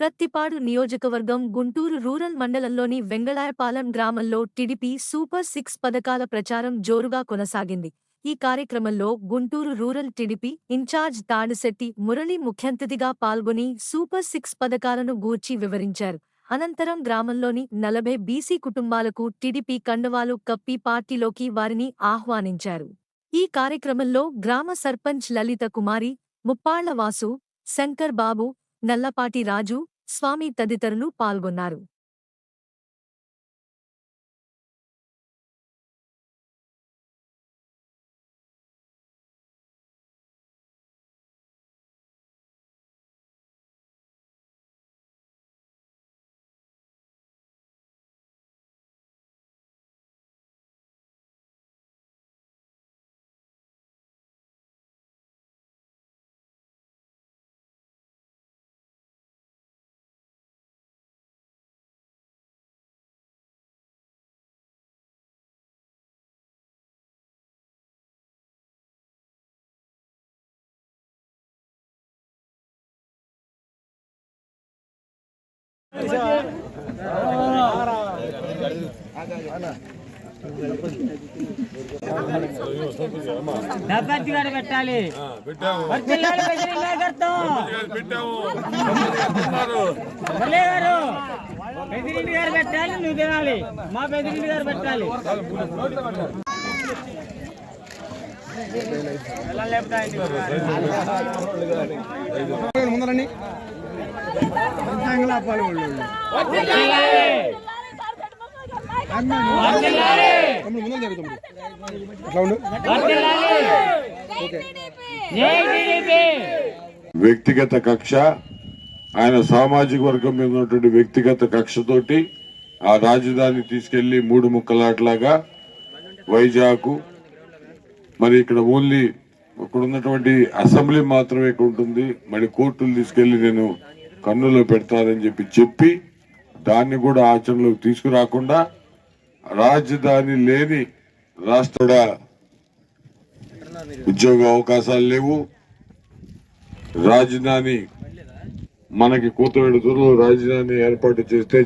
ప్రత్తిపాడు నియోజకవర్గం గుంటూరు రూరల్ మండలంలోని వెంగళాయపాలెం గ్రామంలో టీడీపీ సూపర్ సిక్స్ పథకాల ప్రచారం జోరుగా కొనసాగింది. ఈ కార్యక్రమంలో Guntur rural TDP in charge Tadisetti Murali ముఖ్యంతిథిగా పాల్గొని సూపర్ సిక్స్ పథకాలను గూర్చి వివరించారు. అనంతరం గ్రామంలోని నలభై బీసీ కుటుంబాలకు టీడీపీ కండవాలు కప్పి పార్టీలోకి వారిని ఆహ్వానించారు. ఈ కార్యక్రమంలో గ్రామ సర్పంచ్ లలిత కుమారి ముప్పాళ్ళ వాసు శంకర్ బాబు నల్లపాటి రాజు స్వామి తదితరులు పాల్గొన్నారు. డబ్బత్తి గారు పెట్టాలి గారు గారు పెట్టాలి నువ్వు తినాలి మా బెదిరింటి గారు పెట్టాలి. ముందరండి. తమ్ముడు జరుగు తమ్ముడు అట్లా ఉండు వ్యక్తిగత కక్ష ఆయన సామాజిక వర్గం మీద ఉన్నటువంటి వ్యక్తిగత కక్షతోటి ఆ రాజధాని తీసుకెళ్ళి మూడు ముక్కలాట్లాగా వైజాగ్ మరి ఇక్కడ ఓన్లీ ఇక్కడ ఉన్నటువంటి అసెంబ్లీ మాత్రమే ఇక్కడ ఉంటుంది. మరి కోర్టులు తీసుకెళ్ళి నేను కన్నులో పెడతారని చెప్పి చెప్పి దాన్ని కూడా ఆచరణలోకి తీసుకురాకుండా రాజధాని లేని రాష్ట్ర ఉద్యోగ అవకాశాలు లేవు. రాజధాని మనకి కూతురు రాజధాని ఏర్పాటు చేస్తే